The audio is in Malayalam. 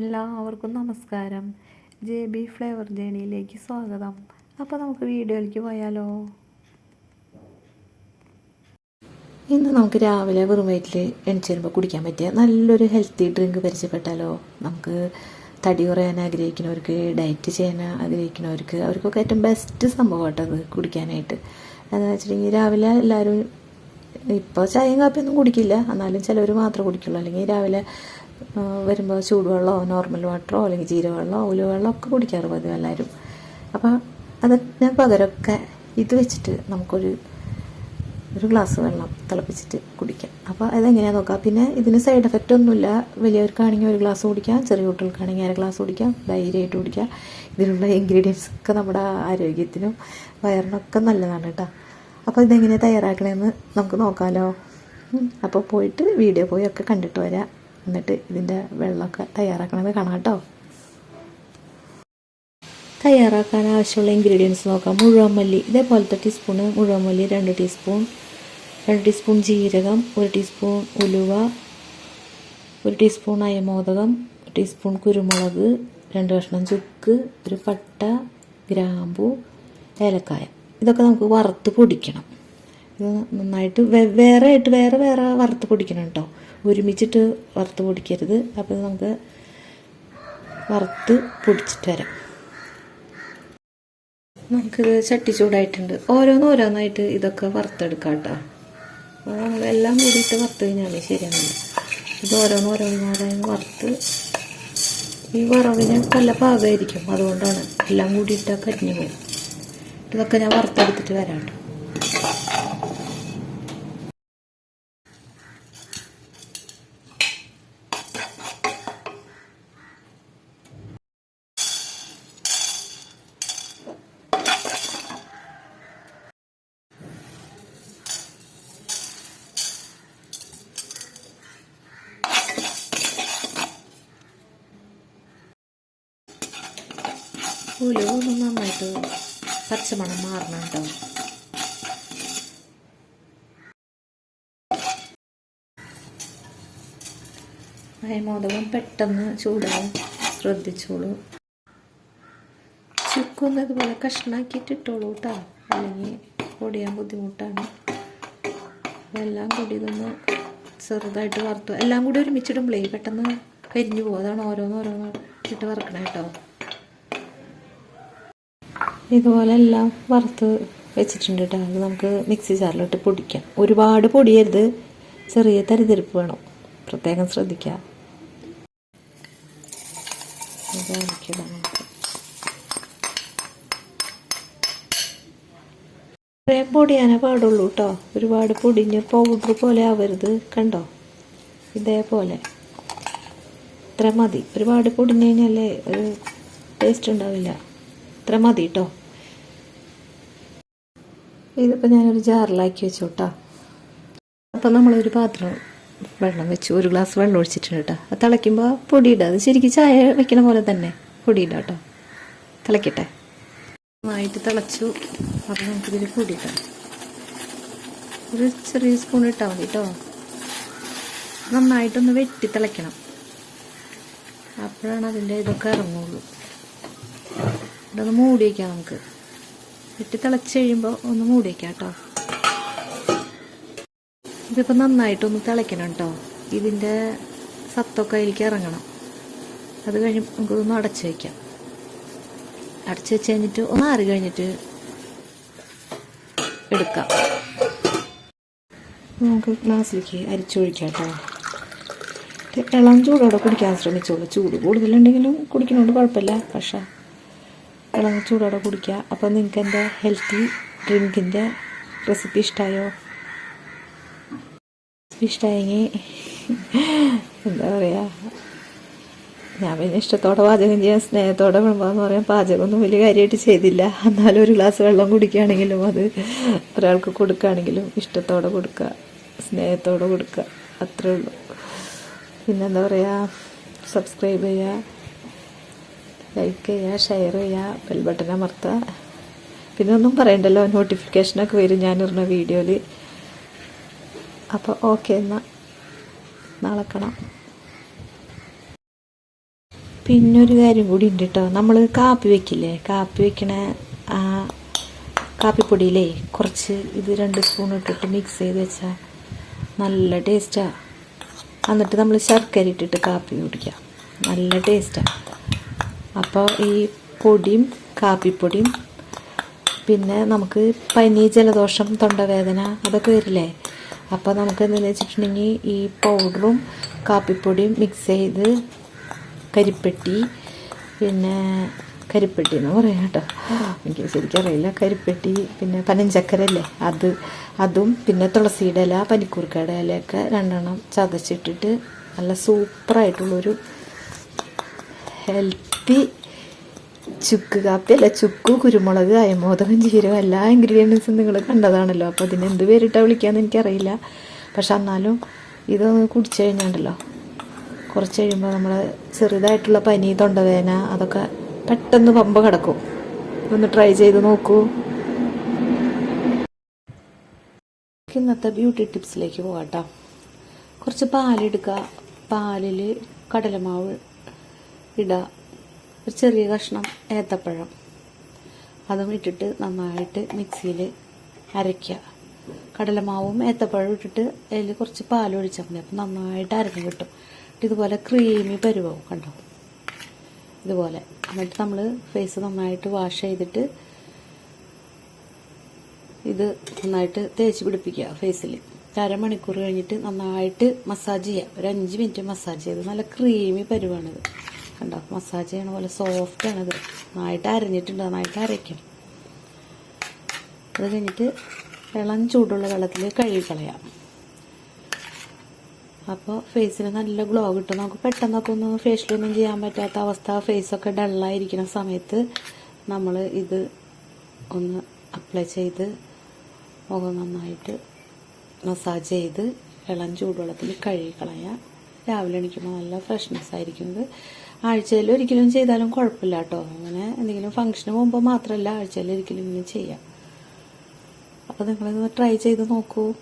എല്ലാവർക്കും നമസ്കാരം. ജെ ബി ഫ്ലേവർ ജേണിയിലേക്ക് സ്വാഗതം. അപ്പോൾ നമുക്ക് വീഡിയോയിലേക്ക് പോയാലോ? ഇന്ന് നമുക്ക് രാവിലെ വെറും വയറ്റിൽ എണിച്ചിരുമ്പോൾ കുടിക്കാൻ പറ്റിയ നല്ലൊരു ഹെൽത്തി ഡ്രിങ്ക് പരിചയപ്പെട്ടാലോ? നമുക്ക് തടി കുറയാൻ ആഗ്രഹിക്കുന്നവർക്ക് ഡയറ്റ് ചെയ്യാൻ ആഗ്രഹിക്കുന്നവർക്ക് അവർക്കൊക്കെ ഏറ്റവും ബെസ്റ്റ് സംഭവം കേട്ടോ അത് കുടിക്കാനായിട്ട്. എന്താണെന്ന് വെച്ചിട്ടുണ്ടെങ്കിൽ രാവിലെ എല്ലാവരും ഇപ്പോൾ ചായയും കാപ്പിയൊന്നും കുടിക്കില്ല. എന്നാലും ചിലവർ മാത്രമേ കുടിക്കുള്ളൂ. അല്ലെങ്കിൽ രാവിലെ വരുമ്പോൾ ചൂടുവെള്ളമോ നോർമൽ വാട്ടറോ അല്ലെങ്കിൽ ജീരവെള്ളമോ ഉലുവെള്ളമോ ഒക്കെ കുടിക്കാറ് പതിവ് എല്ലാവരും. അപ്പോൾ ഞാൻ പകരമൊക്കെ ഇത് വെച്ചിട്ട് നമുക്കൊരു ഒരു ഗ്ലാസ് വെള്ളം തിളപ്പിച്ചിട്ട് കുടിക്കാം. അപ്പോൾ അതെങ്ങനെയാണെന്ന് നോക്കാം? പിന്നെ ഇതിന് സൈഡ് എഫക്റ്റ് ഒന്നുമില്ല. വലിയവർക്കാണെങ്കിൽ ഒരു ഗ്ലാസ് കുടിക്കാം ചെറിയ കുട്ടികൾക്കാണെങ്കിൽ അര ഗ്ലാസ് കുടിക്കാം ധൈര്യമായിട്ട് കുടിക്കാം. ഇതിലുള്ള ഇൻഗ്രീഡിയൻസ് ഒക്കെ നമ്മുടെ ആരോഗ്യത്തിനും വയറിനൊക്കെ നല്ലതാണ് കേട്ടോ. അപ്പോൾ ഇതെങ്ങനെ തയ്യാറാക്കണമെന്ന് നമുക്ക് നോക്കാമല്ലോ അപ്പോൾ പോയിട്ട് വീഡിയോ പോയി ഒക്കെ കണ്ടിട്ട് വരാം. എന്നിട്ട് ഇതിന്റെ വെള്ളമൊക്കെ തയ്യാറാക്കണമെന്ന് കാണാം കേട്ടോ. തയ്യാറാക്കാൻ ആവശ്യമുള്ള ഇൻഗ്രീഡിയൻസ് നോക്കാം. മുഴുവൻ മല്ലി ഇതേപോലത്തെ ടീസ്പൂണ് മുഴുവൻ മല്ലി രണ്ട് ടീസ്പൂൺ രണ്ട് ടീസ്പൂൺ ജീരകം ഒരു ടീസ്പൂൺ ഉലുവ ഒരു ടീസ്പൂൺ അയമോദകം ഒരു ടീസ്പൂൺ കുരുമുളക് രണ്ട് കഷ്ണം ചുക്ക് ഒരു പട്ട ഗ്രാമ്പു ഏലക്കായ. ഇതൊക്കെ നമുക്ക് വറുത്ത് പൊടിക്കണം. ഇത് നന്നായിട്ട് വെവ്വേറെ ആയിട്ട് വേറെ വേറെ വറുത്ത് പൊടിക്കണം കേട്ടോ ഒരുമിച്ചിട്ട് വറുത്ത് പൊടിക്കരുത്. അപ്പോൾ നമുക്ക് വറുത്ത് പൊടിച്ചിട്ട് വരാം. നമുക്കിത് ചട്ടി ചൂടായിട്ടുണ്ട്. ഓരോന്നോരോന്നായിട്ട് ഇതൊക്കെ വറുത്തെടുക്കാം കേട്ടോ അപ്പോൾ നമ്മളെല്ലാം കൂടിയിട്ട് വറുത്ത് കഴിഞ്ഞാൽ ശരിയാണ് ഇത് ഓരോന്ന് ഓരോന്നോരോന്ന് വറുത്ത് ഈ വറവിന് നല്ല പാകമായിരിക്കും. അതുകൊണ്ടാണ് എല്ലാം കൂടിയിട്ട് കരിഞ്ഞു പോകും ഇതൊക്കെ ഞാൻ വറുത്തെടുത്തിട്ട് വരാം കേട്ടോ ഉലുവ ഒന്ന് നന്നായിട്ട് പച്ചമണം മാറണം കേട്ടോ അയമോദകം പെട്ടെന്ന് ചൂടാവും. ശ്രദ്ധിച്ചോളൂ. ചുക്കുന്നതുപോലെ കഷ്ണാക്കിയിട്ട് ഇട്ടോളൂ കേട്ടോ അല്ലെങ്കിൽ പൊടിയാൻ ബുദ്ധിമുട്ടാണ്. എല്ലാം കൂടി ഇതൊന്ന് ചെറുതായിട്ട് വറുത്തു. എല്ലാം കൂടി ഒരുമിച്ചിടുമ്പോഴേ പെട്ടെന്ന് കരിഞ്ഞു പോകും. അതാണ് ഓരോന്ന് ഇട്ട് വറക്കണം കേട്ടോ ഇതുപോലെ എല്ലാം വറുത്ത് വെച്ചിട്ടുണ്ട് കേട്ടോ. അത് നമുക്ക് മിക്സി ജാറിലിട്ട് പൊടിക്കാം. ഒരുപാട് പൊടിയരുത്. ചെറിയ തരിതരിപ്പ് വേണം. പ്രത്യേകം നമുക്ക് കുറേ പൊടിയാനേ പാടുള്ളൂ കേട്ടോ. ഒരുപാട് പൊടിഞ്ഞ് പൗഡർ പോലെ ആവരുത് കണ്ടോ? ഇതേപോലെ. ഇത്ര മതി. ഒരുപാട് പൊടിഞ്ഞ് കഴിഞ്ഞാലേ ഒരു ടേസ്റ്റ് ഉണ്ടാവില്ല. ഇത്ര മതി കേട്ടോ ഇതിപ്പോൾ ഞാനൊരു ജാറിലാക്കി വെച്ചു കേട്ടോ അപ്പോൾ നമ്മളൊരു പാത്രം വെള്ളം വെച്ചു. ഒരു ഗ്ലാസ് വെള്ളം ഒഴിച്ചിട്ടുണ്ട് കേട്ടോ അത് തിളയ്ക്കുമ്പോൾ പൊടിയിടുക അത് ശരിക്കും ചായ വെക്കണ പോലെ തന്നെ പൊടിയിടാം കേട്ടോ തിളയ്ക്കട്ടെ. നന്നായിട്ട് തിളച്ചു. അപ്പം നമുക്കിതിൽ പൊടിയിടാം ഒരു ചെറിയ സ്പൂൺ ഇട്ടാൽ മതി കേട്ടോ നന്നായിട്ടൊന്ന് വെട്ടി തിളയ്ക്കണം. അപ്പോഴാണ് അതിന്റെ ഇതൊക്കെ ഇറങ്ങുള്ളൂ. ഇതൊന്ന് മൂടി വയ്ക്കാം നമുക്ക്. വെട്ടി തിളച്ച് കഴിയുമ്പോൾ ഒന്ന് മൂടി വയ്ക്കാം കേട്ടോ. ഇതിപ്പോൾ നന്നായിട്ടൊന്ന് തിളയ്ക്കണം കേട്ടോ. ഇതിന്റെ സത്തൊക്കെ അതിലേക്ക് ഇറങ്ങണം. അത് കഴിഞ്ഞ് നമുക്കൊന്ന് അടച്ച് വയ്ക്കാം അടച്ച് വെച്ച് കഴിഞ്ഞിട്ട് ഒന്ന് ആറി കഴിഞ്ഞിട്ട് എടുക്കാം. നമുക്ക് ഗ്ലാസ്സിലേക്ക് അരിച്ചൊഴിക്കാം കേട്ടോ. ഇളം ചൂടോടെ കുടിക്കാൻ ശ്രമിച്ചോളൂ. ചൂട് കൂടുതലുണ്ടെങ്കിലും കുടിക്കുന്നതുകൊണ്ട് കുഴപ്പമില്ല. പക്ഷേ ഇളം ചൂടോടെ കുടിക്കുക അപ്പോൾ നിങ്ങൾക്ക് എന്റെ ഹെൽത്തി ഡ്രിങ്കിന്റെ റെസിപ്പി ഇഷ്ടമായോ ഇഷ്ടമായെങ്കിൽ എന്താ പറയുക ഞാൻ പിന്നെ ഇഷ്ടത്തോടെ പാചകം ചെയ്യാൻ സ്നേഹത്തോടെ വിളമ്പാന്ന് പറയാൻ പാചകമൊന്നും വലിയ കാര്യമായിട്ട് ചെയ്തില്ല. എന്നാലും ഒരു ഗ്ലാസ് വെള്ളം കുടിക്കുകയാണെങ്കിലും അത് ഒരാൾക്ക് കൊടുക്കുകയാണെങ്കിലും ഇഷ്ടത്തോടെ കൊടുക്കുക സ്നേഹത്തോടെ കൊടുക്കുക അത്രേ ഉള്ളൂ. പിന്നെന്താ പറയുക സബ്സ്ക്രൈബ് ചെയ്യുക ലൈക്ക് ചെയ്യുക ഷെയർ ചെയ്യുക ബെൽ ബട്ടൺ അമർത്തുക പിന്നെ ഒന്നും പറയണ്ടല്ലോ നോട്ടിഫിക്കേഷനൊക്കെ വരും ഞാൻ ഞാനിടുന്ന വീഡിയോയിൽ അപ്പോൾ ഓക്കെ എന്നാൽ നാളെ കാണാം. പിന്നെ ഒരു കാര്യം കൂടി ഉണ്ട് കേട്ടോ നമ്മൾ കാപ്പി വെക്കില്ലേ? കാപ്പി വെക്കണ ആ കാപ്പിപ്പൊടിയിലേ കുറച്ച് ഇത് രണ്ട് സ്പൂൺ ഇട്ടിട്ട് മിക്സ് ചെയ്ത് വെച്ചാൽ നല്ല ടേസ്റ്റാണ് എന്നിട്ട് നമ്മൾ ശർക്കര ഇട്ടിട്ട് കാപ്പി കുടിക്കാം. നല്ല ടേസ്റ്റാണ് അപ്പോൾ ഈ പൊടിയും കാപ്പിപ്പൊടിയും പിന്നെ നമുക്ക് പനി ജലദോഷം തൊണ്ടവേദന അതൊക്കെ വരില്ലേ? അപ്പോൾ നമുക്ക് എന്താണെന്ന് വെച്ചിട്ടുണ്ടെങ്കിൽ ഈ പൗഡറും കാപ്പിപ്പൊടിയും മിക്സ് ചെയ്ത് കരിപ്പെട്ടി പിന്നെ കരിപ്പെട്ടി എന്ന് പറയാം കേട്ടോ. എനിക്ക് ശരിക്കറിയില്ല കരിപ്പെട്ടി പിന്നെ പനഞ്ചക്കര അല്ലേ? അത് അതും പിന്നെ തുളസിയുടെ ഇല പനിക്കൂർക്കയുടെ ഇലയൊക്കെ രണ്ടെണ്ണം ചതച്ചിട്ടിട്ട് നല്ല സൂപ്പറായിട്ടുള്ളൊരു ഹെൽത്തി ചുക്ക് കാപ്പി അല്ല ചുക്ക് കുരുമുളക് അയമോദകം ജീരകം എല്ലാ ഇൻഗ്രീഡിയൻസും നിങ്ങൾ കണ്ടതാണല്ലോ. അപ്പോൾ അതിന് എന്ത് പേരിട്ടാണ് വിളിക്കാമെന്ന് എനിക്കറിയില്ല. പക്ഷെ എന്നാലും ഇതൊന്ന് കുടിച്ചു കഴിഞ്ഞാണ്ടല്ലോ. കുറച്ച് കഴിയുമ്പോൾ നമ്മൾ ചെറുതായിട്ടുള്ള പനി തൊണ്ടവേദന അതൊക്കെ പെട്ടെന്ന് പമ്പ കിടക്കും. ഒന്ന് ട്രൈ ചെയ്ത് നോക്കൂ. ഇന്നത്തെ ബ്യൂട്ടി ടിപ്സിലേക്ക് പോകാട്ടോ കുറച്ച് പാലെടുക്കുക. പാലിൽ കടലമാവ് ഇടുക ഒരു ചെറിയ കഷ്ണം ഏത്തപ്പഴം. അതും ഇട്ടിട്ട് നന്നായിട്ട് മിക്സിയിൽ അരയ്ക്കുക കടലമാവും ഏത്തപ്പഴവും ഇട്ടിട്ട് അതിൽ കുറച്ച് പാലൊഴിച്ചാൽ മതി. അപ്പം നന്നായിട്ട് അരഞ്ഞ് കിട്ടും. ഇതുപോലെ ക്രീമി പരുവാവും കണ്ടോ? ഇതുപോലെ. എന്നിട്ട് നമ്മൾ ഫേസ് നന്നായിട്ട് വാഷ് ചെയ്തിട്ട് ഇത് നന്നായിട്ട് തേച്ച് പിടിപ്പിക്കുക ഫേസിൽ അരമണിക്കൂർ കഴിഞ്ഞിട്ട് നന്നായിട്ട് മസാജ് ചെയ്യുക. ഒരു അഞ്ച് മിനിറ്റ് മസാജ് ചെയ്ത്. നല്ല ക്രീമി പരുവാണിത്. കണ്ടോ? മസാജ് ചെയ്യണ പോലെ സോഫ്റ്റ് ആണിത്. നന്നായിട്ട് അരഞ്ഞിട്ടുണ്ട്. നന്നായിട്ട് അരയ്ക്കും. അത് കഴിഞ്ഞിട്ട് ഇളം ചൂടുള്ള വെള്ളത്തിൽ കഴുകി കളയാം അപ്പോൾ ഫേസിന് നല്ല ഗ്ലോ കിട്ടും. നമുക്ക് പെട്ടെന്നൊക്കെ ഒന്നും ഫേഷ്യലൊന്നും ചെയ്യാൻ പറ്റാത്ത അവസ്ഥ ഫേസൊക്കെ ഡള്ളായിരിക്കുന്ന സമയത്ത് നമ്മൾ ഇത് ഒന്ന് അപ്ലൈ ചെയ്ത് മുഖം നന്നായിട്ട് മസാജ് ചെയ്ത് ഇളം ചൂടുവെള്ളത്തിൽ കഴുകി കളയാം രാവിലെ എണീക്കുമ്പോൾ നല്ല ഫ്രഷ്നെസ് ആയിരിക്കുന്നത് ആഴ്ചയിൽ ഒരിക്കലും ചെയ്താലും കുഴപ്പമില്ല കേട്ടോ അങ്ങനെ എന്തെങ്കിലും ഫംഗ്ഷന് പോകുമ്പോൾ മാത്രമല്ല ആഴ്ചയിൽ ഒരിക്കലും ഇങ്ങനെ ചെയ്യാം. അപ്പോൾ നിങ്ങളിത് ട്രൈ ചെയ്ത് നോക്കൂ.